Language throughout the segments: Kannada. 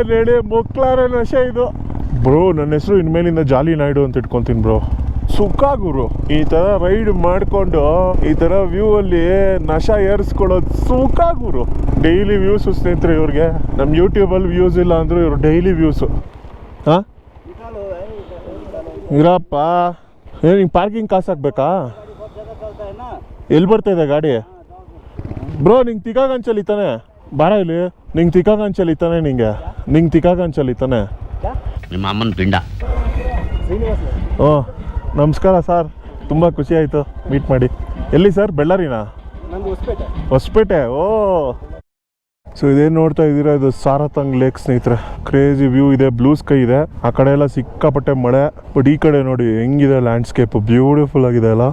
ಏನ್ ಮುಕ್ಲಾರ ನಶೆ ಇದು. ಬ್ರೋ, ನನ್ನ ಹೆಸರು ಇನ್ಮೇಲಿಂದ ಜಾಲಿ ನಾಯ್ಡು ಅಂತ ಇಟ್ಕೊಂತೀನಿ ಬ್ರೋ. ಸುಖ ಗುರು. ಈ ತರ ರೈಡ್ ಮಾಡ್ಕೊಂಡು, ಈ ತರ ವ್ಯೂ ಅಲ್ಲಿ ನಶ ಏರಿಸ್ಕೊಳ್ಳೋದು ಸುಖ ಗುರು. ಡೈಲಿ ವ್ಯೂಸ್ ಸ್ನೇಹಿತರೆ ಇವ್ರಿಗೆ. ನಮ್ಮ ಯೂಟ್ಯೂಬ್ ಅಲ್ಲಿ ವ್ಯೂಸ್ ಇಲ್ಲ ಅಂದ್ರೆ ಇವರು ಡೈಲಿ ವ್ಯೂಸ್ ಹಾಂ ಇರಪ್ಪ. ಏನು ಹಿಂಗ್ ಪಾರ್ಕಿಂಗ್ ಕಾಸು ಹಾಕ್ಬೇಕಾ? ಎಲ್ಲಿ ಬರ್ತಾ ಇದೆ ಗಾಡಿ? ಬ್ರೋ, ನಿಂಗೆ ತಿಗಾಗಂಚಲ್ಲಿ ತಾನೆ? ಬಾರ ಇಲ್ಲಿ. ನಿಂಗೆ ತಿಕಾಗಂಚಲ್ಲಿ ತಾನೆ ನಿಂಗೆ. ನಿಂಗೆ ತಿಕಾಗಂಚಲ್ಲಿ ತಾನೆ ನಿಮ್ಮ ಅಮ್ಮನ ಪಿಂಡ. ಓ ನಮಸ್ಕಾರ ಸರ್. ತುಂಬ ಖುಷಿ ಆಯಿತು ಮೀಟ್ ಮಾಡಿ. ಎಲ್ಲಿ ಸರ್? ಬೆಳ್ಳಾರಿನಾ? ಹೊಸಪೇಟೆ. ಓ. ಸೊ ಇದೇನು ನೋಡ್ತಾ ಇದ್ದೀರಾ? ಇದು ಸಾರತಂಗ್ ಲೇಕ್ ಸ್ನೇಹಿತರೆ. ಕ್ರೇಜಿ ವ್ಯೂ ಇದೆ ಬ್ಲೂ ಸ್ಕೈ ಇದೆ. ಆ ಕಡೆ ಎಲ್ಲ ಸಿಕ್ಕಾಪಟ್ಟೆ ಮಳೆ. ಬಟ್ ಈ ಕಡೆ ನೋಡಿ ಹೆಂಗಿದೆ ಲ್ಯಾಂಡ್ಸ್ಕೇಪ್ ಬ್ಯೂಟಿಫುಲ್ ಆಗಿದೆ ಅಲ್ಲ.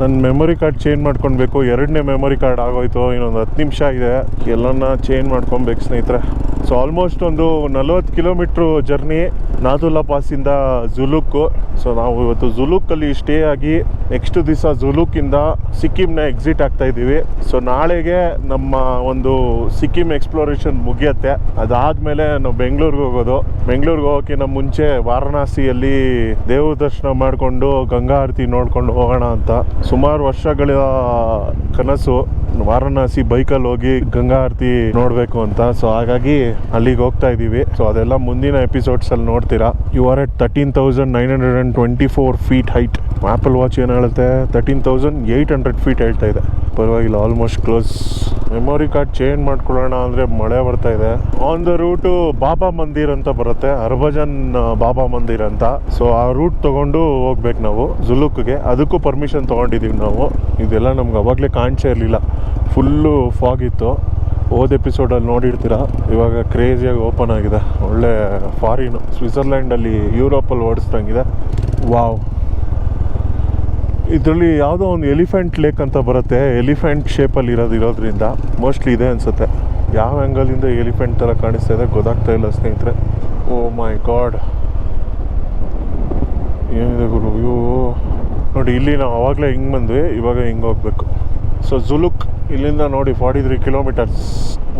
ನನ್ನ ಮೆಮೊರಿ ಕಾರ್ಡ್ ಚೇಂಜ್ ಮಾಡ್ಕೊಳ್ಬೇಕು ಎರಡನೇ ಮೆಮೊರಿ ಕಾರ್ಡ್ ಆಗೋಯ್ತು, ಇನ್ನೊಂದು ಹತ್ತು ನಿಮಿಷ ಇದೆ ಎಲ್ಲನ್ನ ಚೇಂಜ್ ಮಾಡ್ಕೊಬೇಕು ಸ್ನೇಹಿತರೆ. ಸೊ ಆಲ್ಮೋಸ್ಟ್ ಒಂದು ನಲ್ವತ್ತು ಕಿಲೋಮೀಟ್ರು ಜರ್ನಿ ನಾಥುಲ್ಲಾ ಪಾಸಿಂದ ಜುಲುಕ್. ಸೊ ನಾವು ಇವತ್ತು ಜುಲುಕಲ್ಲಿ ಸ್ಟೇ ಆಗಿ ನೆಕ್ಸ್ಟ್ ದಿವಸ ಜುಲುಕಿಂದ ಸಿಕ್ಕಿಂನ ಎಕ್ಸಿಟ್ ಆಗ್ತಾ ಇದ್ದೀವಿ. ಸೊ ನಾಳೆಗೆ ನಮ್ಮ ಒಂದು ಸಿಕ್ಕಿಂ ಎಕ್ಸ್ಪ್ಲೋರೇಷನ್ ಮುಗಿಯತ್ತೆ. ಅದಾದಮೇಲೆ ನಾವು ಬೆಂಗಳೂರಿಗೆ ಹೋಗೋದು. ಬೆಂಗಳೂರಿಗೆ ಹೋಗೋಕ್ಕಿಂತ ಮುಂಚೆ ವಾರಣಾಸಿಯಲ್ಲಿ ದೇವ್ರ ದರ್ಶನ ಮಾಡಿಕೊಂಡು ಗಂಗಾ ಆರತಿ ನೋಡ್ಕೊಂಡು ಹೋಗೋಣ ಅಂತ. ಸುಮಾರು ವರ್ಷಗಳ ಕನಸು ವಾರಣಾಸಿ ಬೈಕಲ್ಲಿ ಹೋಗಿ ಗಂಗಾ ಆರತಿ ನೋಡಬೇಕು ಅಂತ. ಸೊ ಹಾಗಾಗಿ ಅಲ್ಲಿಗೆ ಹೋಗ್ತಾ ಇದ್ದೀವಿ. ಸೊ ಅದೆಲ್ಲ ಮುಂದಿನ ಎಪಿಸೋಡ್ಸಲ್ಲಿ ನೋಡ್ತೀರಾ. You are at thirteen thousand nine hundred and twenty four feet height Apple watch ಏನು ಹೇಳುತ್ತೆ? Thirteen thousand eight hundred feet ಹೇಳ್ತಾ ಇದೆ. ಪರವಾಗಿಲ್ಲ almost close memory card change ಮಾಡ್ಕೊಳ್ಳೋಣ ಅಂದರೆ ಮಳೆ ಬರ್ತಾ ಇದೆ. On the route Baba Mandir ಅಂತ ಬರುತ್ತೆ. ಹರ್ಭಜನ್ ಬಾಬಾ ಮಂದಿರ್ ಅಂತ. ಸೊ ಆ ರೂಟ್ ತಗೊಂಡು ಹೋಗ್ಬೇಕು ನಾವು ಜುಲುಕ್ಗೆ ಅದಕ್ಕೂ ಪರ್ಮಿಷನ್ ತೊಗೊಂಡಿದ್ದೀವಿ ನಾವು. ಇದೆಲ್ಲ ನಮ್ಗೆ ಅವಾಗಲೇ ಕಾಣಿಸೇ ಇರಲಿಲ್ಲ. ಫುಲ್ಲು ಫಾಗ್ ಇತ್ತು. ಹೋದ ಎಪಿಸೋಡಲ್ಲಿ ನೋಡಿರ್ತೀರ? ಇವಾಗ ಕ್ರೇಜಿಯಾಗಿ ಓಪನ್ ಆಗಿದೆ. ಒಳ್ಳೆ ಫಾರಿನ್ ಸ್ವಿಟ್ಜರ್ಲ್ಯಾಂಡಲ್ಲಿ ಯುರೋಪಲ್ಲಿ ಓಡಿಸ್ದಂಗಿದೆ. ವಾವ್ ಇದರಲ್ಲಿ ಯಾವುದೋ ಒಂದು ಎಲಿಫೆಂಟ್ ಲೇಕ್ ಅಂತ ಬರುತ್ತೆ. ಎಲಿಫೆಂಟ್ ಶೇಪಲ್ಲಿ ಇರೋದು ಇರೋದ್ರಿಂದ ಮೋಸ್ಟ್ಲಿ ಇದೆ ಅನಿಸುತ್ತೆ. ಯಾವ ಆ್ಯಂಗಲಿಂದ ಎಲಿಫೆಂಟ್ ಥರ ಕಾಣಿಸ್ತಾ ಇದೆ ಗೊತ್ತಾಗ್ತಾ ಇಲ್ಲ ಸ್ನೇಹಿತರೆ. ಓ ಮೈ ಗಾಡ್ ಏನಿದೆ ಗುರು? ವ್ಯೂ ನೋಡಿ, ಇಲ್ಲಿ ನಾವು ಆವಾಗಲೇ ಹಿಂಗೆ ಬಂದ್ವಿ, ಇವಾಗ ಹಿಂಗೆ ಹೋಗ್ಬೇಕು. ಸೊ ಜುಲುಕ್ ಇಲ್ಲಿಂದ ನೋಡಿ forty three kilometres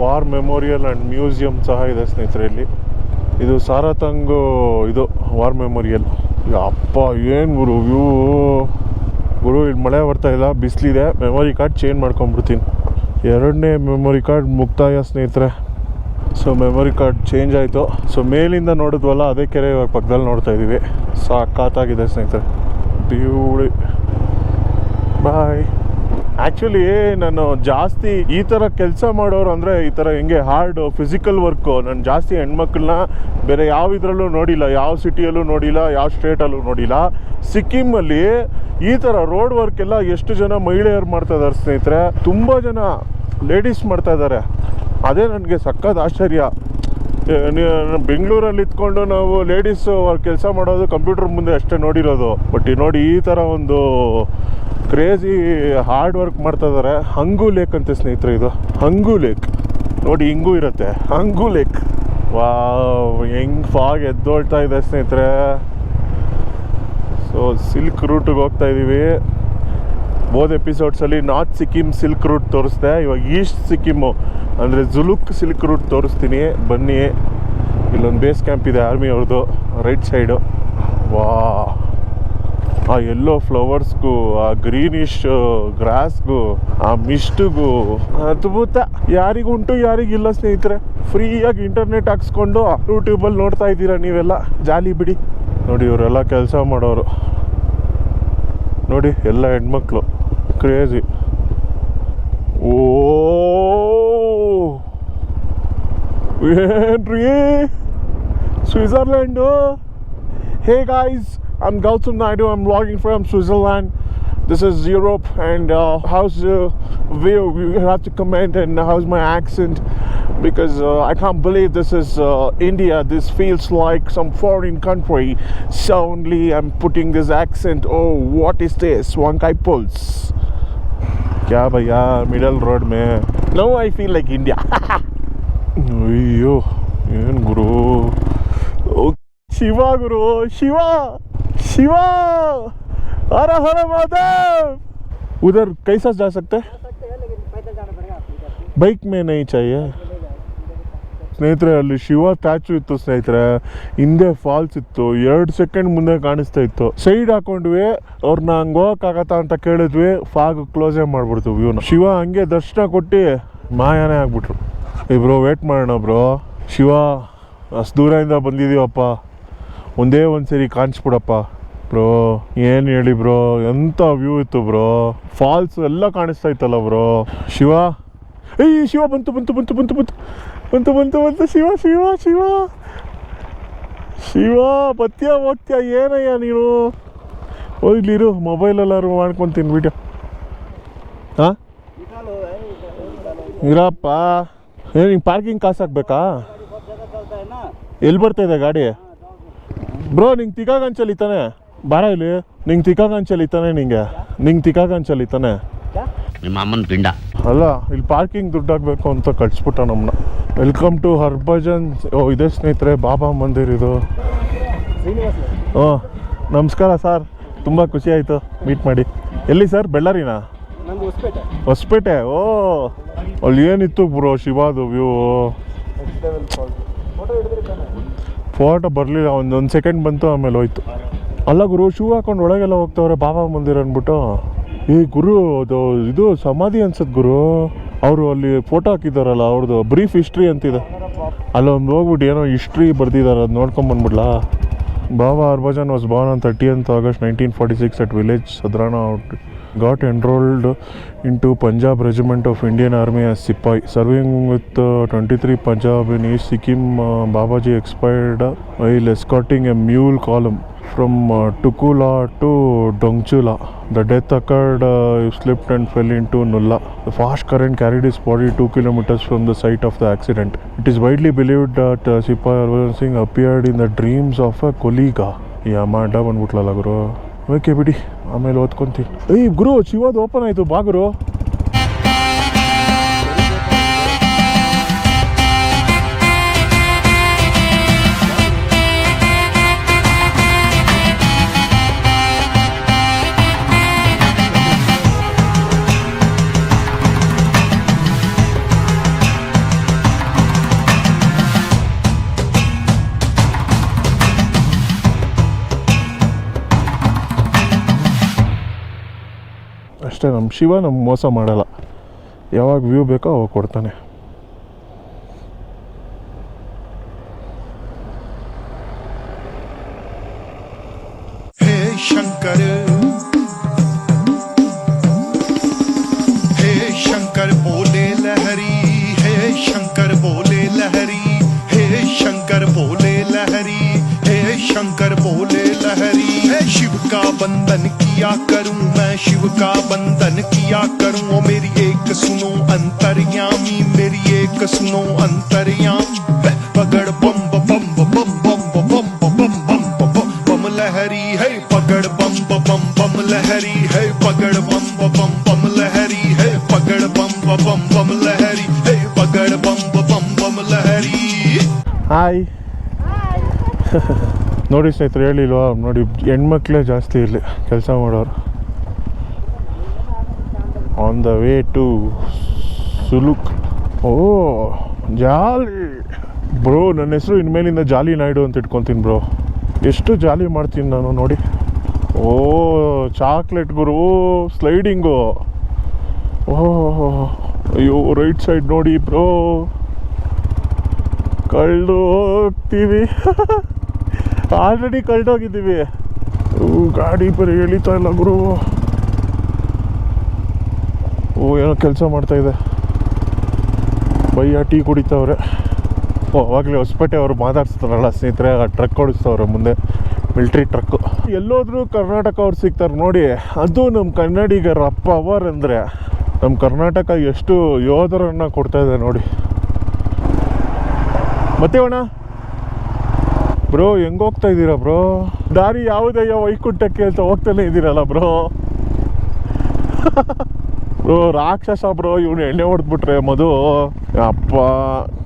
war memorial and museum ಸಹ ಇದೆ ಸ್ನೇಹಿತರೆ ಇಲ್ಲಿ. ಇದು ಸಾರತಂಗು ಇದು ವಾರ್ ಮೆಮೋರಿಯಲ್ ಅಪ್ಪ, ಏನು ಗುರು, ವ್ಯೂ. ಗುರು, ಇಲ್ಲಿ ಮಳೆ ಬರ್ತಾ ಇಲ್ಲ, ಬಿಸಿಲಿದೆ. ಮೆಮೊರಿ ಕಾರ್ಡ್ ಚೇಂಜ್ ಮಾಡ್ಕೊಂಬಿಡ್ತೀನಿ ಎರಡನೇ ಮೆಮೊರಿ ಕಾರ್ಡ್ ಮುಕ್ತಾಯ ಸ್ನೇಹಿತರೆ. ಸೊ ಮೆಮೊರಿ ಕಾರ್ಡ್ ಚೇಂಜ್ ಆಯಿತು. ಸೊ ಮೇಲಿಂದ ನೋಡಿದ್ವಲ್ಲ, ಅದೇ ಕೆರೆ ಇವಾಗ ಪಕ್ಕದಲ್ಲಿ ನೋಡ್ತಾ ಇದ್ದೀವಿ ಸಾಕಾತಾಗಿದೆ ಸ್ನೇಹಿತರೆ. ಬ್ಯೂಟಿ. ಬಾಯ್. ಆ್ಯಕ್ಚುಲಿ ನಾನು ಜಾಸ್ತಿ ಈ ಥರ ಕೆಲಸ ಮಾಡೋರು ಅಂದರೆ ಈ ಥರ ಹೆಂಗೆ ಹಾರ್ಡ್ ಫಿಸಿಕಲ್ ವರ್ಕು ನಾನು ಜಾಸ್ತಿ ಹೆಣ್ಮಕ್ಳನ್ನ ಬೇರೆ ಯಾವ ಇದರಲ್ಲೂ ನೋಡಿಲ್ಲ, ಯಾವ ಸಿಟಿಯಲ್ಲೂ ನೋಡಿಲ್ಲ, ಯಾವ ಸ್ಟೇಟಲ್ಲೂ ನೋಡಿಲ್ಲ. ಸಿಕ್ಕಿಮಲ್ಲಿ ಈ ಥರ ರೋಡ್ ವರ್ಕ್ ಎಲ್ಲ ಎಷ್ಟು ಜನ ಮಹಿಳೆಯರು ಮಾಡ್ತಾ ಇದ್ದಾರೆ ಸ್ನೇಹಿತರೆ, ತುಂಬ ಜನ ಲೇಡೀಸ್ ಮಾಡ್ತಾ ಇದ್ದಾರೆ. ಅದೇ ನನಗೆ ಸಖತ್ ಆಶ್ಚರ್ಯ. ಬೆಂಗಳೂರಲ್ಲಿ ಇದ್ಕೊಂಡು ನಾವು ಲೇಡೀಸ್ ಕೆಲಸ ಮಾಡೋದು ಕಂಪ್ಯೂಟರ್ ಮುಂದೆ ಅಷ್ಟೇ ನೋಡಿರೋದು. ಬಟ್ ನೋಡಿ ಈ ಥರ ಒಂದು ಕ್ರೇಜಿ ಹಾರ್ಡ್ ವರ್ಕ್ ಮಾಡ್ತಾ ಇದ್ದಾರೆ ಹಂಗು ಲೇಕ್ ಅಂತ ಸ್ನೇಹಿತರೆ ಇದು. ಹಂಗು ಲೇಕ್ ನೋಡಿ ಹಿಂಗೂ ಇರುತ್ತೆ. ಹಂಗು ಲೇಕ್ ವಾ ಹೆಂಗ್ ಫಾಗ್ ಎದ್ದೋಳ್ತಾ ಇದೆ ಸ್ನೇಹಿತರೆ. ಸೊ ಸಿಲ್ಕ್ ರೂಟಿಗೆ ಹೋಗ್ತಾ ಇದ್ದೀವಿ ಹೋದ ಎಪಿಸೋಡ್ಸಲ್ಲಿ ನಾರ್ತ್ ಸಿಕ್ಕಿಮ್ ಸಿಲ್ಕ್ ರೂಟ್ ತೋರಿಸ್ದೆ. ಇವಾಗ ಈಸ್ಟ್ ಸಿಕ್ಕಿಮ್ಮು ಅಂದರೆ ಜುಲುಕ್ ಸಿಲ್ಕ್ ರೂಟ್ ತೋರಿಸ್ತೀನಿ. ಬನ್ನಿ. ಇಲ್ಲೊಂದು ಬೇಸ್ ಕ್ಯಾಂಪ್ ಇದೆ ಆರ್ಮಿ ಅವ್ರದ್ದು ರೈಟ್ ಸೈಡು ವಾ. ಆ ಎಲ್ಲೋ ಫ್ಲವರ್ಸ್ಗೂ ಆ ಗ್ರೀನಿಶ್ ಗ್ರಾಸ್ಗೂ ಆ ಮಿಸ್ಟ್ಗೂ ಅದ್ಭುತ. ಯಾರಿಗುಂಟು ಯಾರಿಗಿಲ್ಲ ಸ್ನೇಹಿತರೆ. ಫ್ರೀಯಾಗಿ ಇಂಟರ್ನೆಟ್ ಹಾಕ್ಸ್ಕೊಂಡು ಯೂಟ್ಯೂಬಲ್ಲಿ ನೋಡ್ತಾ ಇದ್ದೀರಾ ನೀವೆಲ್ಲ? ಜಾಲಿ ಬಿಡಿ. ನೋಡಿ, ಇವರೆಲ್ಲ ಕೆಲಸ ಮಾಡೋರು. ನೋಡಿ ಎಲ್ಲ ಹೆಣ್ಮಕ್ಳು ಕ್ರೇಜಿ ಓ ಏನ್ರಿ Switzerland hey guys I'm Gautam Naidu. I'm vlogging from Switzerland. This is Europe, and uh, how's the view? You have to comment, and how's my accent? Because uh, I can't believe this is uh, India. This feels like some foreign country. Suddenly, I'm putting this accent. Oh, what is this? Wankai Pulse. क्या भैया मिडल रोड में no I feel like India ಅಯ್ಯೋ ಏನು ಗುರು ಓ, ಶಿವ ಗುರು ಶಿವ शिव हर हर महादेव उधर कैसा जा सकते हैं सकते हैं लेकिन पैदल जाना पड़ेगा आपको इधर से। बाइक में नहीं चाहिए ಸ್ನೇಹಿತರೆ, ಅಲ್ಲಿ ಶಿವ ಸ್ಟ್ಯಾಚು ಇತ್ತು ಸ್ನೇಹಿತರೆ. ಹಿಂದೆ ಫಾಲ್ಸ್ ಇತ್ತು. ಎರಡು ಸೆಕೆಂಡ್ ಮುಂದೆ ಕಾಣಿಸ್ತಾ ಇತ್ತು. ಸೈಡ್ ಹಾಕೊಂಡ್ವಿ. ಅವ್ರನ್ನ ಹಂಗೆ ಹೋಗಕ್ಕಾಗತ್ತ ಅಂತ ಕೇಳಿದ್ವಿ. ಫಾಗ್ ಕ್ಲೋಸೇ ಮಾಡ್ಬಿಡ್ತು ವ್ಯೂನ ಶಿವ ಹಂಗೆ ದರ್ಶನ ಕೊಟ್ಟು ಮಾಯಾನೇ ಆಗ್ಬಿಟ್ರು. ಇಬ್ರು ವೇಟ್ ಮಾಡೋಣ ಬ್ರೋ ಶಿವ, ಅಷ್ಟು ದೂರದಿಂದ ಬಂದಿದ್ದೀವಪ್ಪ ಒಂದೇ ಒಂದು ಸರಿ ಕಾಣಿಸ್ಬಿಡಪ್ಪ. ಬ್ರೋ ಏನು ಹೇಳಿ ಬ್ರೋ ಎಂಥ ವ್ಯೂ ಇತ್ತು ಬ್ರೋ ಫಾಲ್ಸ್ ಎಲ್ಲ ಕಾಣಿಸ್ತಾ ಇತ್ತಲ್ಲ ಬ್ರೋ ಶಿವ, ಏಯ್, ಶಿವ ಬಂತು ಬಂತು ಬಂತು ಬಂತು ಬಂತು. ಬಂತು ಬಂತು ಬಂತು ಶಿವ ಶಿವ ಶಿವ. ಶಿವ ಬತ್ಯ ಹೋಗ್ತೀಯ ಏನಯ್ಯ ನೀನು? ಇಲ್ಲಿರು ಮೊಬೈಲೆಲ್ಲಾರು ಮಾಡ್ಕೊತೀನಿ ವಿಡಿಯೋ ಹಾಂ ಇರಪ್ಪ ಏನು ನಿಂಗೆ ಪಾರ್ಕಿಂಗ್ ಕಾಸು ಹಾಕ್ಬೇಕಾ? ಎಲ್ಲಿ ಬರ್ತಾ ಇದೆ ಗಾಡಿ? ಬ್ರೋ ನಿಂಗೆ ತಿಕಾಗಂಚಲ್ಲಿ ತಾನೆ ಬಾರ ಇಲ್ಲಿ. ನಿಂಗೆ ತಿಕಾಗಂಚಲ್ಲಿ ತಾನೆ ನಿಂಗೆ. ನಿಂಗೆ ತಿಕಾಗಂಚಲ್ಲಿ ತಾನೆ ನಿಮ್ಮ ಅಮ್ಮನ ಪಿಂಡ. ಅಲ್ಲ ಇಲ್ಲಿ ಪಾರ್ಕಿಂಗ್ ದುಡ್ಡು ಹಾಕ್ಬೇಕು ಅಂತ ಕಟ್ಸ್ಬಿಟ್ಟ ನಮ್ಮನ್ನ ವೆಲ್ಕಮ್ ಟು ಹರ್ಭಜನ್ ಓ ಇದೆ ಸ್ನೇಹಿತರೆ ಬಾಬಾ ಮಂದಿರ್ ಇದು. ಓ ನಮಸ್ಕಾರ ಸರ್. ತುಂಬ ಖುಷಿ ಆಯಿತು ಮೀಟ್ ಮಾಡಿ. ಎಲ್ಲಿ ಸರ್? ಬೆಳ್ಳಾರಿನಾ ಹೊಸಪೇಟೆ. ಓ ಅಲ್ಲಿ ಏನಿತ್ತು ಬ್ರೋ ಶಿವಾದು ವ್ಯೂ ಫೋಟೋ ಬರಲಿಲ್ಲ ಒಂದು ಒಂದು ಸೆಕೆಂಡ್ ಬಂತು ಆಮೇಲೆ ಹೋಯ್ತು. ಅಲ್ಲ ಗುರು ಶೂ ಹಾಕೊಂಡು ಒಳಗೆಲ್ಲ ಹೋಗ್ತವ್ರೆ ಬಾಬಾ ಮಂದಿರ ಅಂದ್ಬಿಟ್ಟು. ಈ ಗುರು ಅದು ಇದು ಸಮಾಧಿ ಅನ್ಸತ್ ಗುರು. ಅವರು ಅಲ್ಲಿ ಫೋಟೋ ಹಾಕಿದ್ದಾರಲ್ಲ ಅವ್ರದ್ದು ಬ್ರೀಫ್ ಹಿಸ್ಟ್ರಿ ಅಂತಿದೆ. ಅಲ್ಲೊಂದು ಹೋಗ್ಬಿಟ್ಟು ಏನೋ ಹಿಸ್ಟ್ರಿ ಬರೆದಿದ್ದಾರೆ ಅದು ನೋಡ್ಕೊಂಬಂದ್ಬಿಡ್ಲಾ Baba Harbhajan was born on thirtieth August nineteen forty six at village Sadrana out got enrolled into Punjab regiment of Indian army as sepoy serving with twenty three Punjab in east Sikkim Babaji expired while escorting a mule column from uh, Tukula to Dongchula. The death occurred, uh, slipped and fell into Nulla. The fast current carried his body 2 kilometers from the site of the accident. It is widely believed that uh, Sipai Harbhajan Singh appeared in the dreams of a colleague. ಯಮ್ಮ ಅಡ್ಡ ಬಂದ್ಬಿಟ್ಲಲ್ಲ ಗುರು ಓಕೆ ಬಿಡಿ ಆಮೇಲೆ ಓದ್ಕೊಂತೀನಿ ಏಯ್ ಗುರು ಶಿವದು ಓಪನ್ ಆಯಿತು ಬಾ ಶಿವ ನಮ್ಗೆ ಮೋಸ ಮಾಡಲ್ಲ. ಯಾವಾಗ ವ್ಯೂ ಬೇಕೋ ಅವಾಗ ಕೊಡ್ತಾನೆ. ಹೇ ಶಂಕರ ಹೇ ಶಂಕರ ಬೋಲೆ ಲಹರಿ, ಹೇ ಶಂಕರ ಬೋಲೆ ಲಹರಿ, ಹೇ ಶಂಕರ ಬೋಲೆ ಲಹರಿ, ಹೇ ಶಂಕರ ಬೋಲೆ बंधन किया करूँ मैं शिव का बंधन किया करूँ। ओ मेरी एक सुनो अंतर्यामी मेरी एक सुनो अंतर्यामी। पगड़ बम बम बम बम बम बम बम बम बम बम लहरी है पगड़ बम बम बम लहरी है पगड़ बम बम बम लहरी है पगड़ बम बम बम लहरी है पगड़ बम बम बम लहरी। ಹಾಯ್ ನೋಡಿ ಸ್ನೇಹಿತರು, ಹೇಳಿಲ್ವಾ? ನೋಡಿ, ಹೆಣ್ಮಕ್ಳೇ ಜಾಸ್ತಿ ಇರಲಿ ಕೆಲಸ ಮಾಡೋರು. On the way to Zuluk O, jolly. Bro, ನನ್ನ ಹೆಸರು ಇನ್ಮೇಲಿಂದ ಜಾಲಿ ನಾಯ್ಡು ಅಂತ ಇಟ್ಕೊತೀನಿ ಬ್ರೋ. ಎಷ್ಟು ಜಾಲಿ ಮಾಡ್ತೀನಿ ನಾನು, ನೋಡಿ. ಓ, ಚಾಕ್ಲೇಟ್ ಗುರು ಸ್ಲೈಡಿಂಗು. ಓ, ಅಯ್ಯೋ, ರೈಟ್ ಸೈಡ್ ನೋಡಿ ಬ್ರೋ. ಕಳ್ದು ಹೋಗ್ತೀವಿ. ಆಲ್ರೆಡಿ ಕಳ್ದೋಗಿದ್ದೀವಿ. ಗಾಡಿ ಬರೀ ಎಳಿತಾ ಇಲ್ಲ ಗುರು. ಓ, ಏನೋ ಕೆಲಸ ಮಾಡ್ತಾ ಇದೆ. ಬಯ್ಯ ಟೀ ಕುಡಿತಾವ್ರೆ. ಓ, ಅವಾಗಲೇ ಹೊಸಪೇಟೆ ಅವರು ಮಾತಾಡ್ಸ್ತಾರಲ್ಲ ಸ್ನೇಹಿತರೆ, ಆ ಟ್ರಕ್ ಓಡಿಸ್ತವ್ರೆ ಮುಂದೆ. ಮಿಲ್ಟ್ರಿ ಟ್ರಕ್ಕು ಎಲ್ಲೋದ್ರೂ ಕರ್ನಾಟಕ ಅವ್ರು ಸಿಗ್ತಾರೆ ನೋಡಿ, ಅದು ನಮ್ಮ ಕನ್ನಡಿಗರ ಪವರ್ ಅಂದರೆ ನಮ್ಮ ಕರ್ನಾಟಕ ಎಷ್ಟು ಯೋಧರನ್ನು ಕೊಡ್ತಾ ಇದೆ ನೋಡಿ. ಮತ್ತೆ ಅಣ್ಣ? ಬ್ರೋ, ಹೆಂಗ್ ಹೋಗ್ತಾ ಇದ್ದೀರಾ ಬ್ರೋ? ದಾರಿ ಯಾವುದಯ್ಯ ವೈಕುಂಠಕ್ಕೆ ಅಂತ ಹೋಗ್ತಾನೆ ಇದ್ದೀರಲ್ಲ ಬ್ರೋ. ಬ್ರೋ, ರಾಕ್ಷಸ ಬ್ರೋ, ಇವನು ಎಣ್ಣೆ ಹೊಡೆದ್ಬಿಟ್ರೆ ಮಧು. ಅಪ್ಪ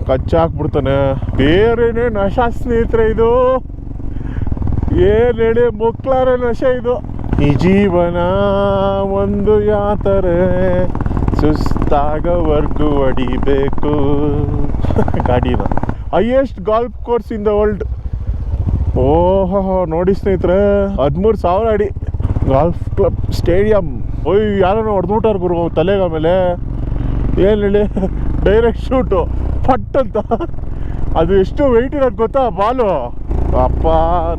ಕಚ್ಚಾಕ್ಬಿಡ್ತಾನೆ ಬೇರೆನೇ ನಶ ಸ್ನೇಹಿತರೆ ಇದು. ಏನೇಳೆ ಮುಕ್ಲಾರ ನಶೆ ಇದು. ಈ ಜೀವನ ಒಂದು ಯಾತರೆ. ಸುಸ್ತಾಗವರ್ಗು ಹೊಡಿಬೇಕು ಗಾಡಿನ highest golf course in the world ಓಹೋ ನೋಡಿ ಸ್ನೇಹಿತರೆ, ಹದಿಮೂರು ಸಾವಿರ ಅಡಿ ಗಾಲ್ಫ್ ಕ್ಲಬ್ ಸ್ಟೇಡಿಯಂ ಓಯ್, ಯಾರನ್ನ ಹೊಡೆದ್ಬಿಟ್ಟಾರ ಗುರು, ತಲೆಗೆ ಆಮೇಲೆ ಏನು ಹೇಳಿ? ಡೈರೆಕ್ಟ್ ಶೂಟು ಫಟ್ ಅಂತ. ಅದು ಎಷ್ಟು ವೆಯ್ಟ್ ಇರೋದು ಗೊತ್ತಾ? ಬಾಲು. ಅಪ್ಪ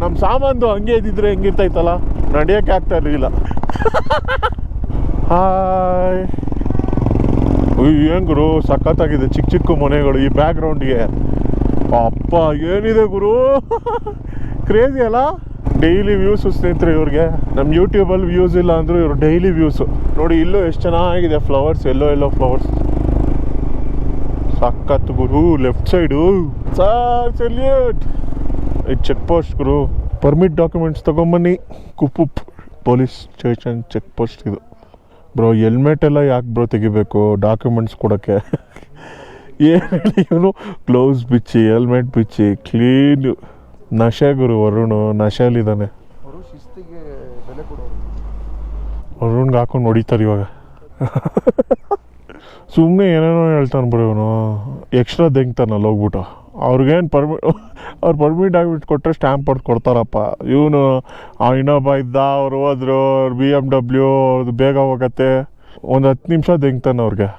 ನಮ್ಮ ಸಾಮಾನು ಹಂಗೆ ಇದ್ದಿದ್ರೆ ಹೆಂಗಿರ್ತೈತಲ್ಲ? ನಡೆಯೋಕ್ಕೆ ಆಗ್ತಾ ಇರಲಿಲ್ಲ. ಹಾಯ್ ಏನು ಗುರು? ಸಖತ್ತಾಗಿದೆ ಚಿಕ್ಕ ಚಿಕ್ಕ ಮನೆಗಳು ಈ ಬ್ಯಾಕ್ಗ್ರೌಂಡ್ಗೆ ಅಪ್ಪ, ಏನಿದೆ ಗುರು? ಕ್ರೇಜಿ ಅಲ್ಲ? ಡೈಲಿ ವ್ಯೂಸ್ ಸ್ನೇಹಿತರೆ ಇವ್ರಿಗೆ. ನಮ್ಮ ಯೂಟ್ಯೂಬಲ್ಲಿ ವ್ಯೂಸ್ ಇಲ್ಲ ಅಂದರೂ ಇವರು ಡೈಲಿ ವ್ಯೂಸು ನೋಡಿ, ಇಲ್ಲೂ ಎಷ್ಟು ಚೆನ್ನಾಗಿದೆ ಫ್ಲವರ್ಸ್ ಎಲ್ಲೋ ಎಲ್ಲೋ ಫ್ಲವರ್ಸ್ ಸಖತ್ ಗುರು ಲೆಫ್ಟ್ ಸೈಡು ಸಾರ್ ಸೆಲ್ಯೂಟ್ ಇದು ಚೆಕ್ ಪೋಸ್ಟ್ ಗುರು permit documents ತೊಗೊಂಬನ್ನಿ. Kupup police station check post ಇದು. ಬ್ರೋ ಹೆಲ್ಮೆಟ್ ಎಲ್ಲ ಯಾಕೆ ಬ್ರೋ ತೆಗಿಬೇಕು? ಡಾಕ್ಯುಮೆಂಟ್ಸ್ ಕೊಡೋಕ್ಕೆ. ಏನು ಹೇಳಿ ಇವನು? ಗ್ಲೌಸ್ ಬಿಚ್ಚಿ ಹೆಲ್ಮೆಟ್ ಬಿಚ್ಚಿ ಕ್ಲೀನ್ ನಶೆ ಗುರು ವರುಣ್ ನಶೆಯಲ್ಲಿದ್ದಾನೆ. ಅವರು ಶಿಸ್ತಿಗೆ ಬೆಲೆ ಕೊಡೋರು. ವರುಣ್ಗೆ ಹಾಕೊಂಡು ಹೊಡಿತಾರೆ ಇವಾಗ. ಸುಮ್ಮನೆ ಏನೇನೋ ಹೇಳ್ತಾನೆ ಬಿಡು ಇವನು. ಎಕ್ಸ್ಟ್ರಾ ದೆಂಗ್ತಾನಲ್ಲ ಹೋಗ್ಬಿಟ್ಟು. ಅವ್ರಿಗೇನು ಪರ್ಮಿಟ್ ಅವ್ರು ಪರ್ಮಿಟ್ ಆಗಿಬಿಟ್ಟು ಕೊಟ್ಟರೆ ಸ್ಟ್ಯಾಂಪ್ ಹೊಡೆದು ಕೊಡ್ತಾರಪ್ಪ. ಇವನು ಇನ್ನೊಬ್ಬ ಇದ್ದ ಅವ್ರು ಹೋದ್ರು ಅವ್ರು ಬಿ ಎಂ ಡಬ್ಲ್ಯೂ ಅವ್ರದ್ದು ಬೇಗ ಹೋಗತ್ತೆ. ಒಂದು ಹತ್ತು ನಿಮಿಷ ದೆಂಗ್ತಾನೆ ಅವ್ರಿಗೆ.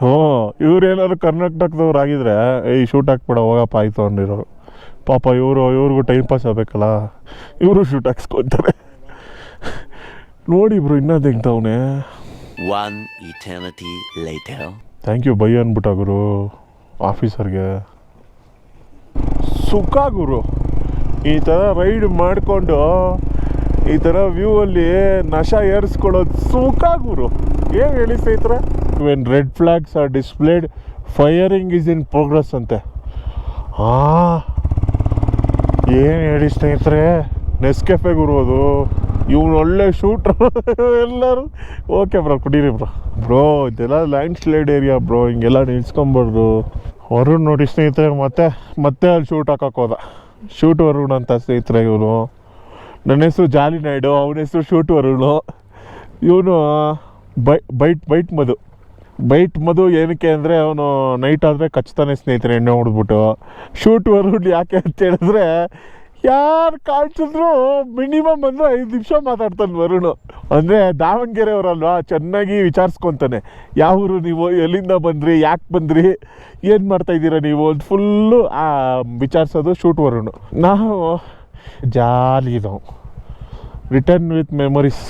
ಹ್ಞೂ ಇವ್ರು ಏನಾದ್ರು ಕರ್ನಾಟಕದವ್ರು ಆಗಿದ್ರೆ ಏಯ್ ಶೂಟ್ ಹಾಕ್ಬೇಡ ಹೋಗಪ್ಪ ಆಯ್ತು ಅಂದಿರೋರು. ಪಾಪ ಇವರು ಇವ್ರಿಗೂ ಟೈಮ್ ಪಾಸ್ ಆಗಬೇಕಲ್ಲ. ಇವರು ಶೂಟ್ ಹಾಕ್ಸ್ಕೊತಾರೆ. ನೋಡಿ ಇಬ್ರು ಇನ್ನೂ later. ಥ್ಯಾಂಕ್ ಯು ಬೈ ಅಂದ್ಬಿಟ್ಟ ಗುರು ಆಫೀಸರ್ಗೆ. ಸುಖ ಗುರು. ಈ ಥರ ರೈಡ್ ಮಾಡಿಕೊಂಡು ಈ ಥರ ವ್ಯೂ ಅಲ್ಲಿ ನಶ ಏರಿಸ್ಕೊಳ್ಳೋದು ಸುಖ ಗುರು. ಏನು ಹೇಳಿ ಸ್ನೇಹಿತರೆ? When red flags are displayed firing is in progress ಅಂತೆ. ಹಾಂ ಏನು ಹೇಳಿ ಸ್ನೇಹಿತರೆ ನೆಸ್ಕೆಫೆಗೆ ಉರ್ಬೋದು ಇವನು ಒಳ್ಳೆ ಶೂಟ್ರ್ ಎಲ್ಲರೂ ಓಕೆ ಬ್ರೋ ಕುಡೀರಿ ಬ್ರೋ ಬ್ರೋ ಇದೆಲ್ಲ ಲ್ಯಾಂಡ್ ಸ್ಲೈಡ್ ಏರಿಯಾ ಬ್ರೋ ಹಿಂಗೆಲ್ಲ ನಿಲ್ಸ್ಕೊಂಬಾರ್ದು. ವರುಣ್ ನೋಡಿ ಸ್ನೇಹಿತರೆ, ಮತ್ತೆ ಮತ್ತೆ ಅಲ್ಲಿ ಶೂಟ್ ಹಾಕಕ್ಕೆ ಹೋದ. ಶೂಟ್ ವರುಣ್ ಅಂತ ಸ್ನೇಹಿತರೆ ಇವನು ನನ್ನ ಹೆಸರು ಜಾಲಿ ನಾಯ್ಡು, ಅವನ ಹೆಸರು ಶೂಟ್ ವರುಣು. ಇವನು, by, byte byte Madhu. Byte Madhu ಏನಕ್ಕೆ ಅಂದರೆ ಅವನು ನೈಟ್ ಆದರೆ ಕಚ್ತಾನೆ ಸ್ನೇಹಿತರೆ ಎಣ್ಣೆ ಹೊಡೆದ್ಬಿಟ್ಟು. ಶೂಟ್ ವರುಣ್ ಯಾಕೆ ಅಂತ ಹೇಳಿದ್ರೆ, ಯಾರು ಕಾಣಿಸಿದ್ರು ಮಿನಿಮಮ್ ಅಂದರೆ ಐದು ನಿಮಿಷ ಮಾತಾಡ್ತಾನೆ ವರುಣ್. ಅಂದರೆ ದಾವಣಗೆರೆ ಅವರಲ್ವಾ ಚೆನ್ನಾಗಿ ವಿಚಾರಿಸ್ಕೊತಾನೆ. ಯಾವ ಊರು ನೀವು? ಎಲ್ಲಿಂದ ಬಂದ್ರಿ? ಯಾಕೆ ಬಂದ್ರಿ? ಏನು ಮಾಡ್ತಾ ಇದ್ದೀರಾ ನೀವು? ಅಂತ ಫುಲ್ಲು ವಿಚಾರಿಸೋದು ಶೂಟ್ ವರುಣ್ ನಾವು ಜಾಲಿ ನಾವು ರಿಟರ್ನ್ ವಿತ್ ಮೆಮೊರೀಸ್